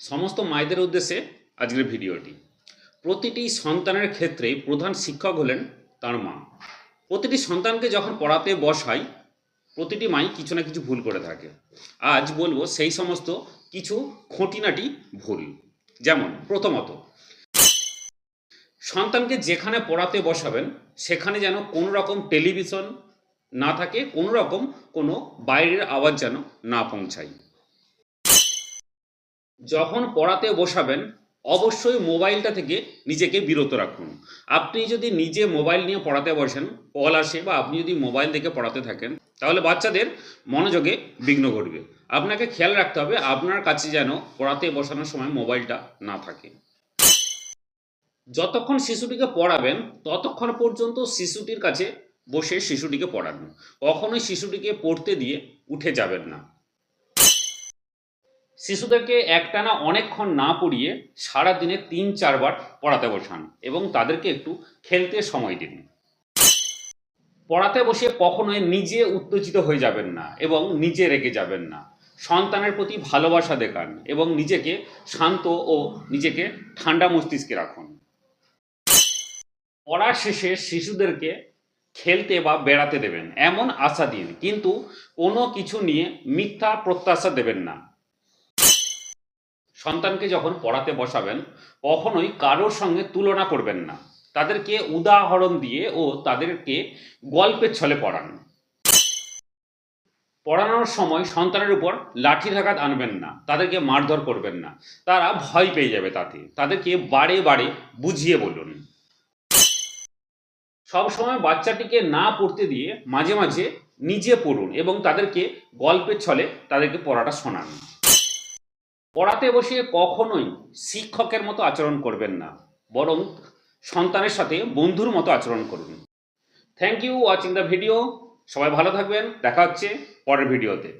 সমস্ত মায়েদের উদ্দেশ্যে আজকের ভিডিওটি। প্রতিটি সন্তানের ক্ষেত্রেই প্রধান শিক্ষক হলেন তার মা। প্রতিটি সন্তানকে যখন পড়াতে বসাই প্রতিটি মাই কিছু না কিছু ভুল করে থাকে। আজ বলব সেই সমস্ত কিছু খুঁটিনাটি ভুল। যেমন, প্রথমত, সন্তানকে যেখানে পড়াতে বসাবেন, সেখানে যেন কোনো রকম টেলিভিশন না থাকে, কোনো রকম কোনো বাইরের আওয়াজ যেন না পৌঁছায়। যখন পড়াতে বসাবেন, অবশ্যই মোবাইলটা থেকে নিজেকে বিরত রাখুন। আপনি যদি নিজে মোবাইল নিয়ে পড়াতে বসেন, কল আসে বা আপনি যদি মোবাইল দেখে পড়াতে থাকেন, তাহলে বাচ্চাদের মনোযোগে বিঘ্ন ঘটবে। আপনাকে খেয়াল রাখতে হবে, আপনার কাছে যেন পড়াতে বসানোর সময় মোবাইলটা না থাকে। যতক্ষণ শিশুটিকে পড়াবেন, ততক্ষণ পর্যন্ত শিশুটির কাছে বসে শিশুটিকে পড়ান। কখনোই শিশুটিকে পড়তে দিয়ে উঠে যাবেন না। শিশুদেরকে একটানা অনেকক্ষণ না পড়িয়ে সারা দিনে তিন, চারবার পড়াতে বসান এবং তাদেরকে একটু খেলতে সময় দিন। পড়াতে বসে কখনোই নিজে উত্তেজিত হয়ে যাবেন না এবং নিজে রেগে যাবেন না। সন্তানের প্রতি ভালোবাসা দেখান এবং নিজেকে শান্ত ও নিজেকে ঠান্ডা মস্তিষ্কে রাখুন। পড়ার শেষে শিশুদেরকে খেলতে বা বেড়াতে দেবেন, এমন আশা দিন। কিন্তু কোনো কিছু নিয়ে মিথ্যা প্রত্যাশা দেবেন না। সন্তানকে যখন পড়াতে বসাবেন, কখনোই কারোর সঙ্গে তুলনা করবেন না। তাদেরকে উদাহরণ দিয়ে ও তাদেরকে গল্পের ছলে পড়ান। পড়ানোর সময় সন্তানের উপর লাঠির আঘাত আনবেন না, তাদেরকে মারধর করবেন না। তারা ভয় পেয়ে যাবে তাতে। তাদেরকে বারে বারে বুঝিয়ে বলুন। সবসময় বাচ্চাটিকে না পড়তে দিয়ে মাঝে মাঝে নিজে পড়ুন এবং তাদেরকে গল্পের ছলে তাদেরকে পড়াটা শোনান। পড়াতে বসিয়ে কখনোই শিক্ষকের মতো আচরণ করবেন না, বরং সন্তানের সাথে বন্ধুর মতো আচরণ করবেন thank you watching the video সবাই ভালো থাকবেন। দেখা হচ্ছে পরের ভিডিওতে।